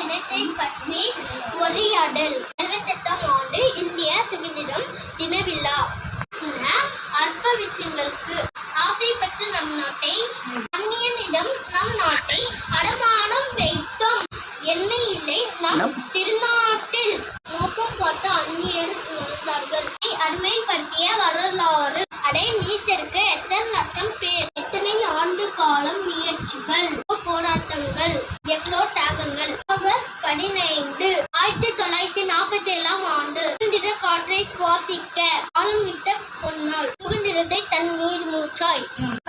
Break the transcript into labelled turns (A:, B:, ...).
A: தினத்தை பற்றி உரையாடல் எழுபத்தெட்டாம் ஆண்டு இந்திய சுதந்திரம் தின விழா அற்ப விஷயங்களுக்கு ஆசைப்பட்டு நம் நாட்டை அந்நியனிடம் நம் நாட்டை அடமானம் வைத்தோம். என்ன இல்லை நம் திருநாட்டில் நோக்கம் பார்த்து அந்நியர் நுழைந்தார்கள் அருமைப்படுத்திய வரலாறு. அடை மீட்டிற்கு எத்தனை லட்சம் பேர் எத்தனை ஆண்டு காலம் முயற்சிகள்? toy.